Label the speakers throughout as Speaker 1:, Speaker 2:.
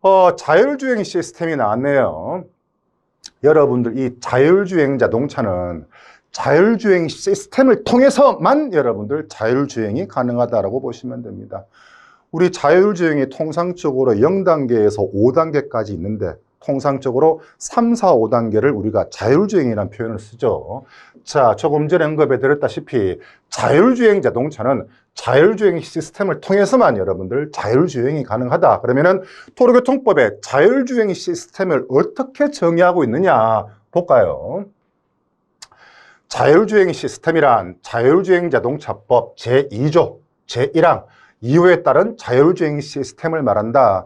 Speaker 1: 어, 자율주행 시스템이 나왔네요. 여러분들 이 자율주행 자동차는 자율주행 시스템을 통해서만 여러분들 자율주행이 가능하다라고 보시면 됩니다. 우리 자율주행이 통상적으로 0단계에서 5단계까지 있는데 통상적으로 3, 4, 5단계를 우리가 자율주행이라는 표현을 쓰죠. 자, 조금 전에 언급해 드렸다시피 자율주행 자동차는 자율주행 시스템을 통해서만 여러분들 자율주행이 가능하다. 그러면은 도로교통법에 자율주행 시스템을 어떻게 정의하고 있느냐 볼까요? 자율주행 시스템이란 자율주행 자동차법 제2조 제1항 이후에 따른 자율주행 시스템을 말한다.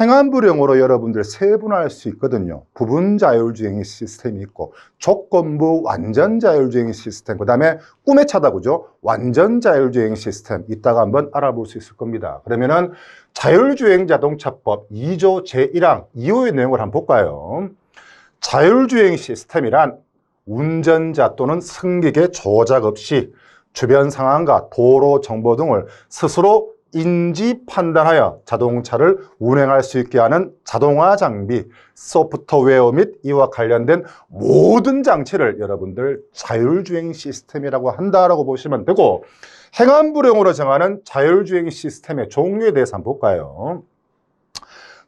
Speaker 1: 행안부령으로 여러분들 세분화할 수 있거든요. 부분 자율주행 시스템이 있고 조건부 완전 자율주행 시스템 그 다음에 꿈의 차다 그죠? 완전 자율주행 시스템 이따가 한번 알아볼 수 있을 겁니다. 그러면은 자율주행 자동차법 2조 제1항 이후의 내용을 한번 볼까요? 자율주행 시스템이란 운전자 또는 승객의 조작 없이 주변 상황과 도로 정보 등을 스스로 인지 판단하여 자동차를 운행할 수 있게 하는 자동화 장비, 소프트웨어 및 이와 관련된 모든 장치를 여러분들 자율주행 시스템이라고 한다라고 보시면 되고 행안부령으로 정하는 자율주행 시스템의 종류에 대해서 한번 볼까요?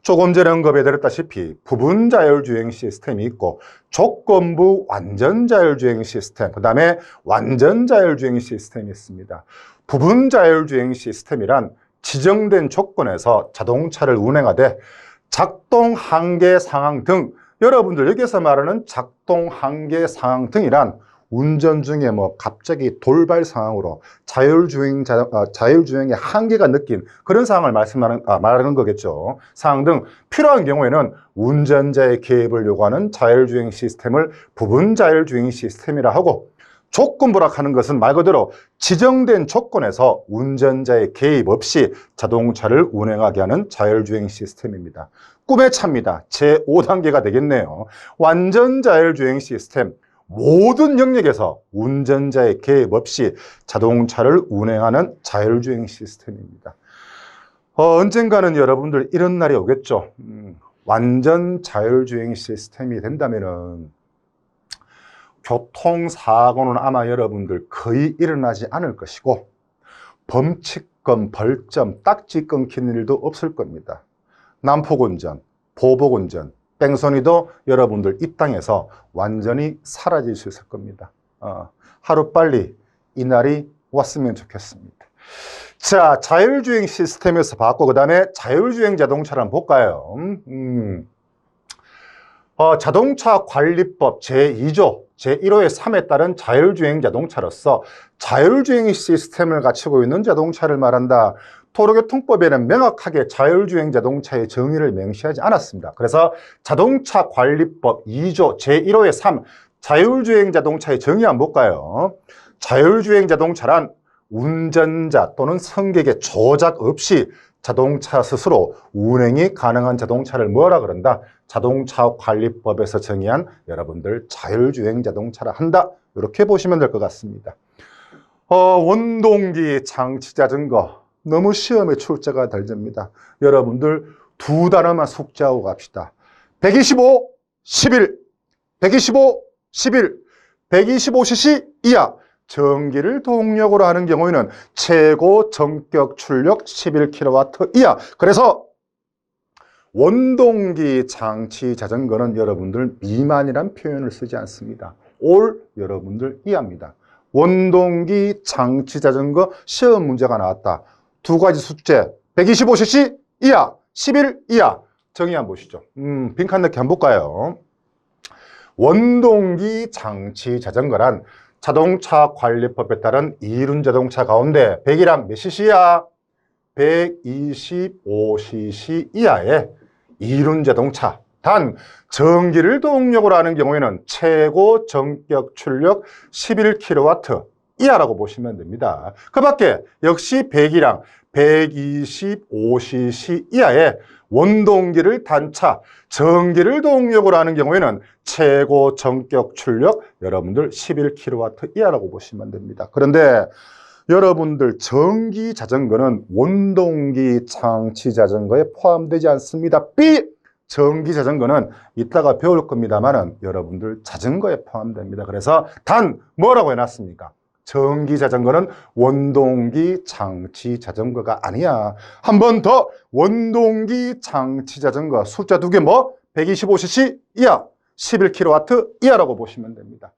Speaker 1: 조금 전에 언급해 드렸다시피 부분 자율주행 시스템이 있고 조건부 완전 자율주행 시스템, 그 다음에 완전 자율주행 시스템이 있습니다. 부분 자율주행 시스템이란 지정된 조건에서 자동차를 운행하되 작동 한계 상황 등 여러분들 여기서 말하는 작동 한계 상황 등이란 운전 중에 뭐 갑자기 돌발 상황으로 자율주행 자, 어, 자율주행의 한계가 느낀 그런 상황을 말씀하는 아, 말하는 거겠죠. 상황 등 필요한 경우에는 운전자의 개입을 요구하는 자율주행 시스템을 부분 자율주행 시스템이라 하고 조건 부락하는 것은 말 그대로 지정된 조건에서 운전자의 개입 없이 자동차를 운행하게 하는 자율주행 시스템입니다. 꿈의 차입니다. 제5단계가 되겠네요. 완전 자율주행 시스템. 모든 영역에서 운전자의 개입 없이 자동차를 운행하는 자율주행 시스템입니다. 어, 언젠가는 여러분들 이런 날이 오겠죠. 음, 완전 자율주행 시스템이 된다면은 교통사고는 아마 여러분들 거의 일어나지 않을 것이고 범칙금, 벌점, 딱지 끊기는 일도 없을 겁니다. 난폭운전, 보복운전, 뺑소니도 여러분들 이 땅에서 완전히 사라질 수 있을 겁니다. 어, 하루빨리 이 날이 왔으면 좋겠습니다. 자, 자율주행 시스템에서 봤고 그 다음에 자율주행 자동차를 한번 볼까요? 음. 어, 자동차 관리법 제2조 제1호의 3에 따른 자율주행 자동차로서 자율주행 시스템을 갖추고 있는 자동차를 말한다. 도로교통법에는 명확하게 자율주행 자동차의 정의를 명시하지 않았습니다. 그래서 자동차 관리법 2조 제1호의 3 자율주행 자동차의 정의 한번 볼까요? 자율주행 자동차란 운전자 또는 승객의 조작 없이 자동차 스스로 운행이 가능한 자동차를 뭐라 그런다? 자동차 관리법에서 정의한 여러분들 자율주행 자동차라 한다. 이렇게 보시면 될 것 같습니다. 어, 원동기 장치 자전거 너무 시험에 출제가 될 겁니다. 여러분들 두 단어만 숙지하고 갑시다. 125, 11, 125, 11, 125cc 이하 전기를 동력으로 하는 경우에는 최고 전격 출력 11kW 이하. 그래서 원동기 장치 자전거는 여러분들 미만이란 표현을 쓰지 않습니다. 올 여러분들 이해합니다. 원동기 장치 자전거 시험 문제가 나왔다. 두 가지 숙제 125cc 이하, 11 이하 정의 한번 보시죠. 음, 빈칸 넣기 한번 볼까요? 원동기 장치 자전거란 자동차 관리법에 따른 이륜 자동차 가운데 100이랑 몇 cc야? 125cc 이하의 이륜 자동차 단 전기를 동력으로 하는 경우에는 최고 전격 출력 11kW 이하라고 보시면 됩니다. 그 밖에 역시 100이랑 125cc 이하의 원동기를 단차, 전기를 동력으로 하는 경우에는 최고 전격 출력 여러분들 11kW 이하라고 보시면 됩니다. 그런데 여러분들 전기 자전거는 원동기 장치 자전거에 포함되지 않습니다. B 전기 자전거는 이따가 배울 겁니다만 은 여러분들 자전거에 포함됩니다. 그래서 단 뭐라고 해놨습니까? 전기 자전거는 원동기 장치 자전거가 아니야. 한 번 더 원동기 장치 자전거 숫자 두 개 뭐? 125cc 이하, 11kW 이하라고 보시면 됩니다.